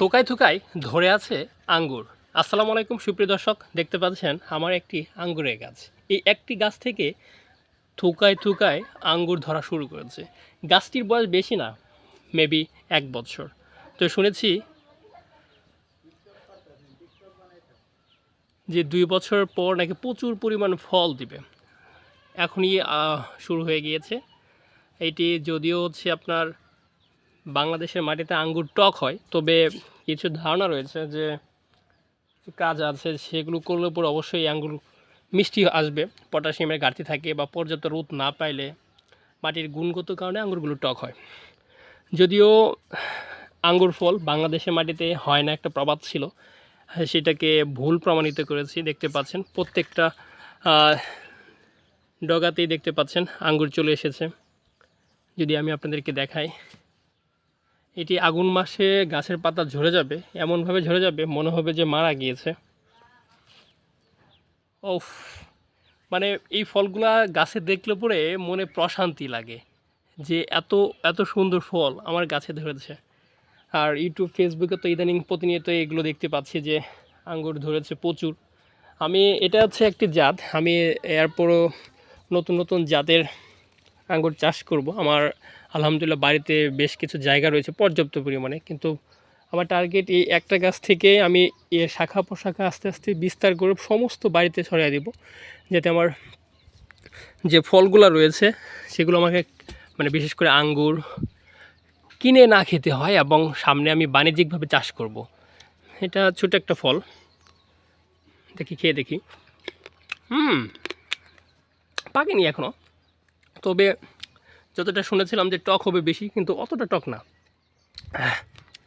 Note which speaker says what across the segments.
Speaker 1: থোকায় থোকায় ধরে আছে আঙ্গুর। আসসালামু আলাইকুম, সুপ্রিয় দর্শক, দেখতে পাচ্ছেন আমার একটি আঙ্গুরের গাছ। এই একটি গাছ থেকে থোকায় থোকায় আঙ্গুর ধরা শুরু করেছে। গাছটির বয়স বেশি না, মেবি এক বছর। তো শুনেছি যে দুই বছর পর নাকি প্রচুর পরিমাণ ফল দিবে। এখনই শুরু হয়ে গিয়েছে। এটি যদিও হচ্ছে আপনার বাংলাদেশের মাটিতে আঙ্গুর টক হয়, তবে কিছু ধারণা রয়েছে যে কাজ আছে, সেগুলো করলে পরে অবশ্যই আঙ্গুর মিষ্টি আসবে, পটাশিয়ামের ঘাটতি থাকে বা পর্যাপ্ত রোদ না পাইলে মাটির গুণগত কারণে আঙ্গুরগুলো টক হয়। যদিও আঙ্গুর ফল বাংলাদেশের মাটিতে হয় না, একটা প্রবাদ ছিল, সেটাকে ভুল প্রমাণিত করেছি, দেখতে পাচ্ছেন, প্রত্যেকটা ডগাতেই দেখতে পাচ্ছেন আঙ্গুর চলে এসেছে। যদি আমি আপনাদেরকে দেখাই এটি আগুন মাসে গাছের পাতা ঝরে যাবে, এমনভাবে ঝরে যাবে, মনে হবে যে মারা গিয়েছে। ওফ মানে এই ফলগুলা গাছে দেখলে পরে মনে প্রশান্তি লাগে যে এত এত সুন্দর ফল আমার গাছে ধরেছে। আর ইউটিউব ফেসবুকে তো ইদানিং প্রতিনিয়ত এগুলো দেখতে পাচ্ছি যে আঙ্গুর ধরেছে প্রচুর। আমি, এটা হচ্ছে একটি জাত, আমি এরপরও নতুন নতুন জাতের আঙ্গুর চাষ করব। আমার আলহামদুলিল্লাহ বাড়িতে বেশ কিছু জায়গা রয়েছে পর্যাপ্ত পরিমাণে। কিন্তু আমার টার্গেট এই একটা গাছ থেকে আমি এর শাখা প্রশাখা আস্তে আস্তে বিস্তার করে সমস্ত বাড়িতে ছড়িয়ে দেব, যাতে আমার যে ফলগুলো রয়েছে, সেগুলো আমাকে মানে বিশেষ করে আঙ্গুর কিনে না খেতে হয় এবং সামনে আমি বাণিজ্যিকভাবে চাষ করব। এটা ছোট একটা ফল। দেখি, খেয়ে দেখি। হুম, পাকেনি এখনও তবে যতটা শুনেছিলাম যে টক হবে বেশি, কিন্তু অতটা টক না।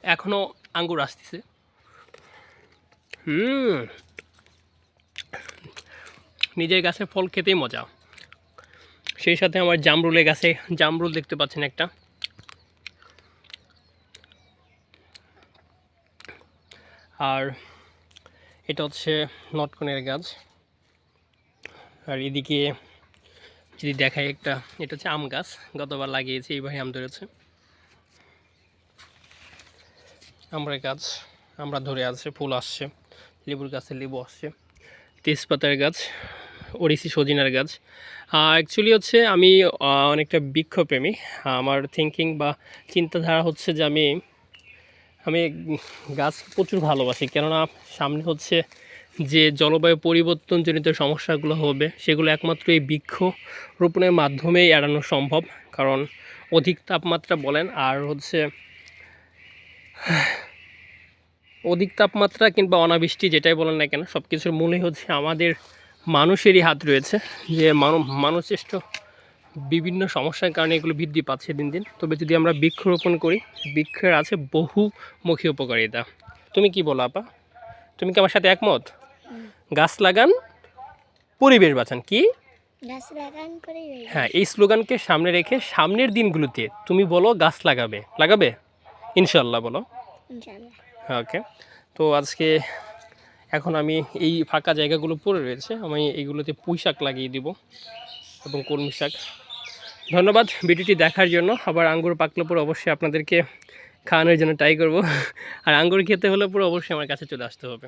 Speaker 1: এখনও আঙ্গুর আসতেছে। হুম। নিজের গাছের ফল খেতেই মজা। সেই সাথে আমার জামরুলের গাছে, জামরুল দেখতে পাচ্ছেন একটা। আর এটা হচ্ছে নটকনের গাছ। আর এদিকে যদি দেখাই একটা, এটা হচ্ছে আম গাছ। গতবার লাগিয়েছি এইভাবে আম ধরেছে। আমরা গাছ, আমরা ধরে আছে, ফুল আসছে, লেবুর গাছে লেবু আসছে। তেজপাতার গাছ, ওড়িশি সজিনার গাছ। অ্যাকচুয়ালি হচ্ছে আমি অনেকটা বৃক্ষপ্রেমী। আমার থিঙ্কিং বা চিন্তাধারা হচ্ছে যে আমি আমি গাছ প্রচুর ভালোবাসি। কেননা সামনে হচ্ছে যে জলবায়ু পরিবর্তনজনিত সমস্যাগুলো হবে, সেগুলো একমাত্র এই বৃক্ষ রোপণের মাধ্যমেই এড়ানো সম্ভব। কারণ অধিক তাপমাত্রা বলেন, আর হচ্ছে অধিক তাপমাত্রা কিংবা অনাবৃষ্টি যেটাই বলেন না কেন সব কিছুর মূলে হচ্ছে আমাদের মানুষেরই হাত রয়েছে, যে মানব মানুষেষ্ট বিভিন্ন সমস্যার কারণে এগুলো বৃদ্ধি পাচ্ছে দিন দিন। তবে যদি আমরা বৃক্ষরোপণ করি, বৃক্ষের আছে বহুমুখী উপকারিতা। তুমি কি বলো আপা? তুমি কি আমার সাথে একমত? গাছ লাগান পরিবেশ বাঁচান কি?
Speaker 2: গাছ লাগান
Speaker 1: হ্যাঁ এই স্লোগানকে সামনে রেখে সামনের দিনগুলোতে তুমি বলো গাছ লাগাবে। লাগাবে? ইনশাল্লাহ বলো। হ্যাঁ ওকে তো আজকে এখন আমি এই ফাঁকা জায়গাগুলো পড়ে রয়েছে আমি এইগুলোতে পুঁই শাক লাগিয়ে দিব এবং কলমি শাক। ধন্যবাদ ভিডিওটি দেখার জন্য আবার আঙ্গুর পাকলে পরে অবশ্যই আপনাদেরকে খাওয়ানোর জন্য ট্রাই করব। আর আঙ্গুর খেতে হলে পরে অবশ্যই আমার কাছে চলে আসতে হবে।